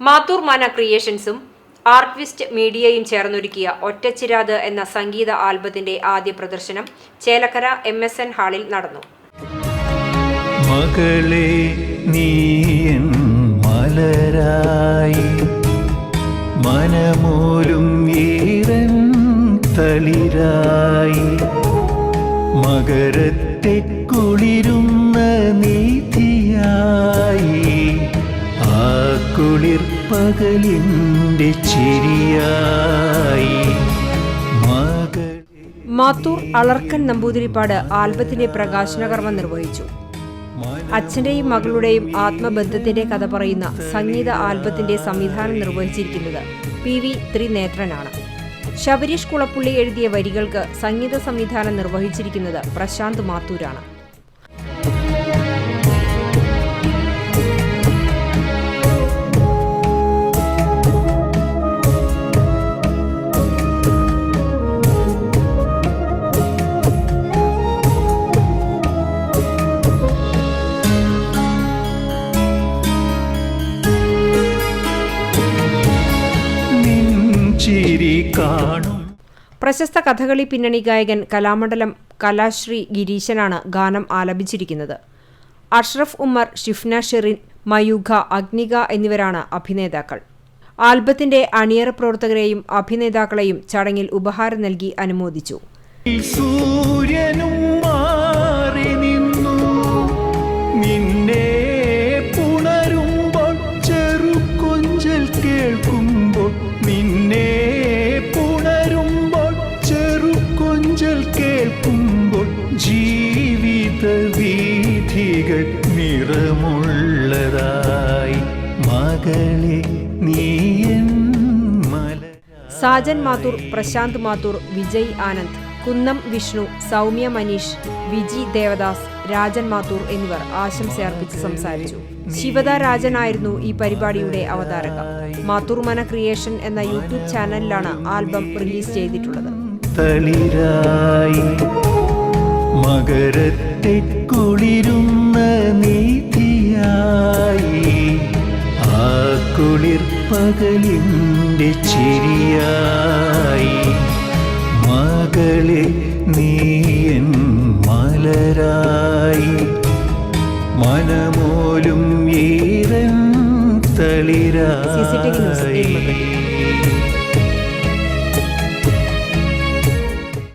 മാത്തൂർ മാന ക്രിയേഷൻസും ആർട്ട്വിസ്റ്റ് മീഡിയയും ചേർന്നൊരുക്കിയ ഒറ്റച്ചിരാത് എന്ന സംഗീത ആൽബത്തിന്റെ ആദ്യ പ്രദർശനം ചേലക്കര എം എസ് എൻ ഹാളിൽ നടന്നു. മകളെ നീയൻ മലരായി മനമോലും ഈറൻ തളിരായി മകരത്തെ കുളിരുന്ന നീതിയായി പകലിന്റെ ചെരിയായി മാത്തൂർ അളർക്കൻ നമ്പൂതിരിപ്പാട് ആൽബത്തിന്റെ പ്രകാശനകർമ്മം നിർവഹിച്ചു. അച്ഛന്റെയും മകളുടെയും ആത്മബന്ധത്തിന്റെ കഥ പറയുന്ന സംഗീത ആൽബത്തിന്റെ സംവിധാനം നിർവഹിച്ചിരിക്കുന്നത് പി വി ത്രിനേത്രനാണ്. ശബരീഷ് കുളപ്പുള്ളി എഴുതിയ വരികൾക്ക് സംഗീത സംവിധാനം നിർവഹിച്ചിരിക്കുന്നത് പ്രശാന്ത് മാത്തൂരാണ്. കാണും. പ്രശസ്ത കഥകളി പിന്നണി ഗായകൻ കലാമണ്ഡലം കലാശ്രീ ഗിരീശനാണ് ഗാനം ആലപിച്ചിരിക്കുന്നത്. അഷ്റഫ് ഉമ്മർ ഷിഫ്ന ഷെറിൻ മയൂഖ അഗ്നിക എന്നിവരാണ് അഭിനേതാക്കൾ. ആൽബത്തിന്റെ അണിയറ പ്രവർത്തകരെയും അഭിനേതാക്കളെയും ചടങ്ങിൽ ഉപഹാരം നൽകി അനുമോദിച്ചു. സൂര്യനും ജീവിത വീഥികൾ നിറമുള്ളതായി മകളെ നീയൻ മല സാജൻ മാത്തൂർ പ്രശാന്ത് മാത്തൂർ വിജയ് ആനന്ദ് കുന്നം വിഷ്ണു സൗമ്യ മനീഷ് വിജി ദേവദാസ് രാജൻ മാത്തൂർ എന്നിവർ ആശംസയർപ്പിച്ച് സംസാരിച്ചു. ശിവദ രാജനായിരുന്നു ഈ പരിപാടിയുടെ അവതാരക. മാത്തൂർ മന ക്രിയേഷൻ എന്ന യൂട്യൂബ് ചാനലിലാണ് ആൽബം റിലീസ് ചെയ്തിട്ടുള്ളത്. തളിരായി മകരത്തെ കുളിരുന്ന നീതിയായി. ആ കുളിർ പകലിന്റെ ചിരിയായി. മകളെ നീയൻ മലരായി. മനമോലും ഈരൻ തളിരായി.